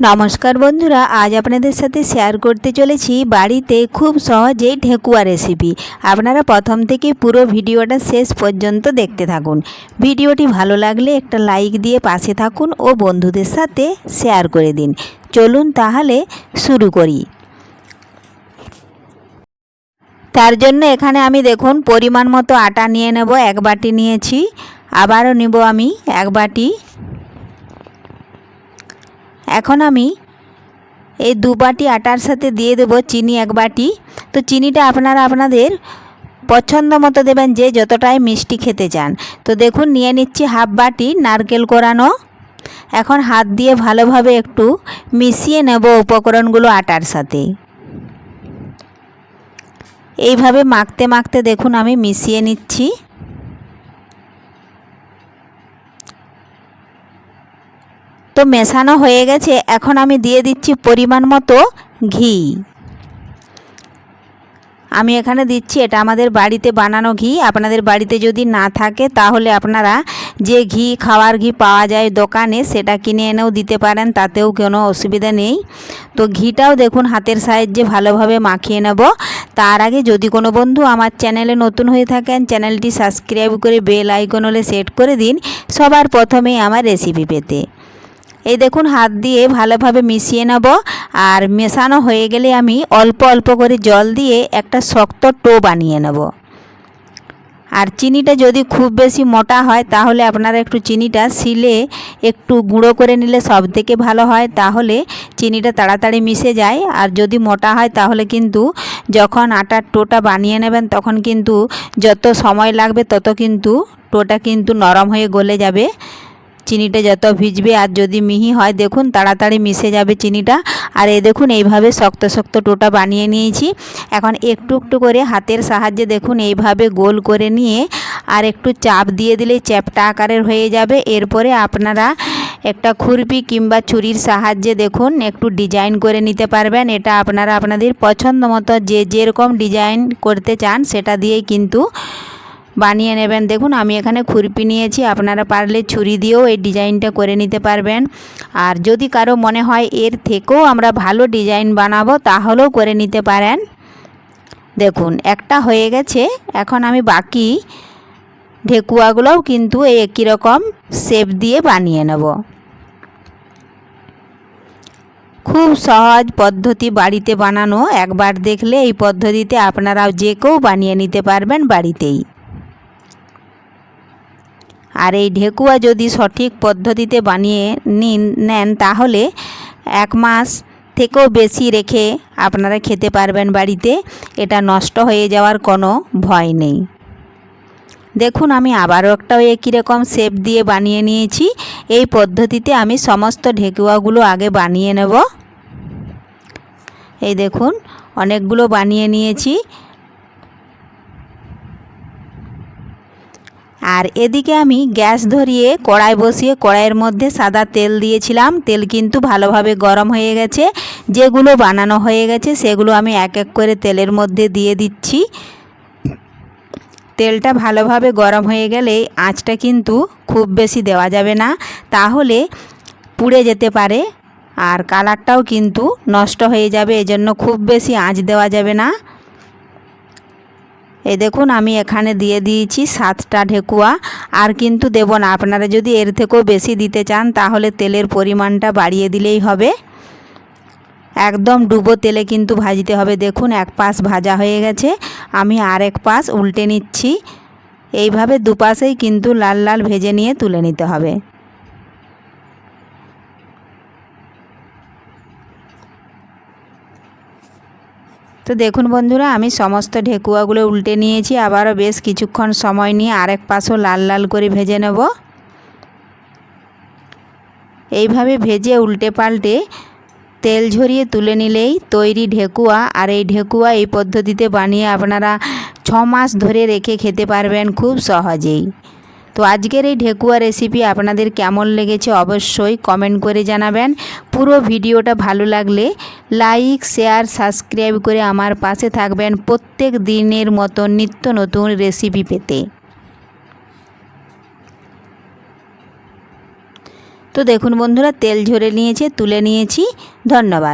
নমস্কার বন্ধুরা, আজ আপনাদের সাথে শেয়ার করতে চলেছি বাড়িতে খুব সহজেই ঠেকুয়া রেসিপি আপনারা প্রথম থেকে পুরো ভিডিওটা শেষ পর্যন্ত দেখতে থাকুন। ভিডিওটি ভালো লাগলে একটা লাইক দিয়ে পাশে থাকুন ও বন্ধুদের সাথে শেয়ার করে দিন। চলুন তাহলে শুরু করি। তার জন্য এখানে আমি দেখুন, পরিমাণ মতো আটা নিয়ে নেব, এক বাটি নিয়েছি। আবারও নিব আমি এক বাটি। এখন আমি এই দু বাটি আটার সাথে দিয়ে দেবো চিনি এক বাটি। তো চিনিটা আপনারা আপনাদের পছন্দ মতো দেবেন যে যতটাই মিষ্টি খেতে চান। তো দেখুন, নিয়ে নিচ্ছি হাফ বাটি নারকেল কোরানো। এখন হাত দিয়ে ভালোভাবে একটু মিশিয়ে নেব উপকরণগুলো আটার সাথে। এইভাবে মাখতে মাখতে দেখুন, আমি মিশিয়ে নিচ্ছি। তো মেশানো হয়ে গেছে, এখন আমি দিয়ে দিচ্ছি পরিমাণ মতো ঘি। আমি এখানে দিচ্ছি, এটা আমাদের বাড়িতে বানানো ঘি। আপনাদের বাড়িতে যদি না থাকে, তাহলে আপনারা যে ঘি, খাওয়ার ঘি পাওয়া যায় দোকানে, সেটা কিনে এনেও দিতে পারেন, তাতেও কোনো অসুবিধা নেই। তো ঘিটাও দেখুন, হাতের সাহায্যে ভালোভাবে মাখিয়ে নেব। তার আগে যদি কোনো বন্ধু আমার চ্যানেলে নতুন হয়ে থাকেন, চ্যানেলটি সাবস্ক্রাইব করে বেল আইকন হলে সেট করে দিন। সবার প্রথমেই আমার রেসিপি পেতে। এই দেখুন, হাত দিয়ে ভালোভাবে মিশিয়ে নেব। আর মেশানো হয়ে গেলে আমি অল্প অল্প করে জল দিয়ে একটা শক্ত টো বানিয়ে নেব। আর চিনিটা যদি খুব বেশি মোটা হয়, তাহলে আপনারা একটু চিনিটা শিলে একটু গুঁড়ো করে নিলে সব থেকে ভালো হয়। তাহলে চিনিটা তাড়াতাড়ি মিশে যায়। আর যদি মোটা হয়, তাহলে কিন্তু যখন আটার টোটা বানিয়ে নেবেন, তখন কিন্তু যত সময় লাগবে, তত কিন্তু টোটা কিন্তু নরম হয়ে গলে যাবে। চিনিটা যত ভিজবে আর যদি মিহি হয়, দেখুন তাড়াতাড়ি মিশে যাবে চিনিটা। আর এই দেখুন, এইভাবে শক্ত শক্ত টোটা বানিয়ে নিয়েছি। এখন একটু একটু করে হাতের সাহায্যে দেখুন, এইভাবে গোল করে নিয়ে আর একটু চাপ দিয়ে দিলেই চ্যাপটা আকারের হয়ে যাবে। এরপরে আপনারা একটা খুরপি কিংবা ছুরির সাহায্যে দেখুন, একটু ডিজাইন করে নিতে পারবেন। এটা আপনারা আপনাদের পছন্দ মতো যে যেরকম ডিজাইন করতে চান, সেটা দিয়েই কিন্তু বানিয়ে নেবেন। দেখুন, আমি এখানে খুরপি নিয়েছি। আপনারা পারলে ছুরি দিয়েও এই ডিজাইনটা করে নিতে পারবেন। আর যদি কারও মনে হয় এর থেকেও আমরা ভালো ডিজাইন বানাবো, তাহলেও করে নিতে পারেন। দেখুন, একটা হয়ে গেছে। এখন আমি বাকি ঢেকুয়াগুলোও কিন্তু এই একই রকম শেপ দিয়ে বানিয়ে নেব। খুব সহজ পদ্ধতি বাড়িতে বানানো। একবার দেখলে এই পদ্ধতিতে আপনারাও যে কেউ বানিয়ে নিতে পারবেন বাড়িতেই। আর এই ঢেকুয়া যদি সঠিক পদ্ধতিতে বানিয়ে নিন, নেন, তাহলে এক মাস থেকেও বেশি রেখে আপনারা খেতে পারবেন বাড়িতে। এটা নষ্ট হয়ে যাওয়ার কোনো ভয় নেই। দেখুন, আমি আবারও একটা একই রকম শেপ দিয়ে বানিয়ে নিয়েছি। এই পদ্ধতিতে আমি সমস্ত ঢেকুয়াগুলো আগে বানিয়ে নেব। এই দেখুন, অনেকগুলো বানিয়ে নিয়েছি। আর এদিকে আমি গ্যাস ধরিয়ে কড়াই বসিয়ে কড়াইয়ের মধ্যে সাদা তেল দিয়েছিলাম। তেল কিন্তু ভালোভাবে গরম হয়ে গেছে। যেগুলো বানানো হয়ে গেছে সেগুলো আমি এক এক করে তেলের মধ্যে দিয়ে দিচ্ছি। তেলটা ভালোভাবে গরম হয়ে গেলে আঁচটা কিন্তু খুব বেশি দেওয়া যাবে না। তাহলে পুড়ে যেতে পারে আর কালারটাও কিন্তু নষ্ট হয়ে যাবে, এজন্য খুব বেশি আঁচ দেওয়া যাবে না। এই দেখুন, আমি এখানে দিয়ে দিয়েছি সাতটা ঢেকুয়া। আর কিন্তু দেব না, আপনারা যদি এর থেকেও বেশি দিতে চান, তাহলে তেলের পরিমাণটা বাড়িয়ে দিলেই হবে। একদম ডুবো তেলে কিন্তু ভাজতে হবে। দেখুন, এক পাশ ভাজা হয়ে গেছে। আমি আর এক পাশ উল্টে নিচ্ছি। এইভাবে দুপাশেই কিন্তু লাল লাল ভেজে নিয়ে তুলে নিতে হবে। তো দেখুন বন্ধুরা, আমি সমস্ত ঢেকুয়াগুলো উল্টে নিয়েছি, আবারও বেশ কিছুক্ষণ সময় নিয়ে আরেক পাশও লাল লাল করে ভেজে নেব। এইভাবে ভেজে উল্টে পাল্টে তেল ঝরিয়ে তুলে নিলেই তৈরি ঢেকুয়া, আর এই ঢেকুয়া এই পদ্ধতিতে বানিয়ে আপনারা ছ মাস ধরে রেখে খেতে পারবেন খুব সহজেই। তো আজকের এই ঢেকুয়া রেসিপি আপনাদের কেমন লেগেছে অবশ্যই কমেন্ট করে জানাবেন। পুরো ভিডিওটা ভালো লাগলে লাইক শেয়ার সাবস্ক্রাইব করে আমার পাশে থাকবেন প্রত্যেক দিনের মতো নিত্য নতুন রেসিপি পেতে। তো দেখুন বন্ধুরা, তেল ঝরে নিয়েছে, তুলে নিয়েছি। ধন্যবাদ।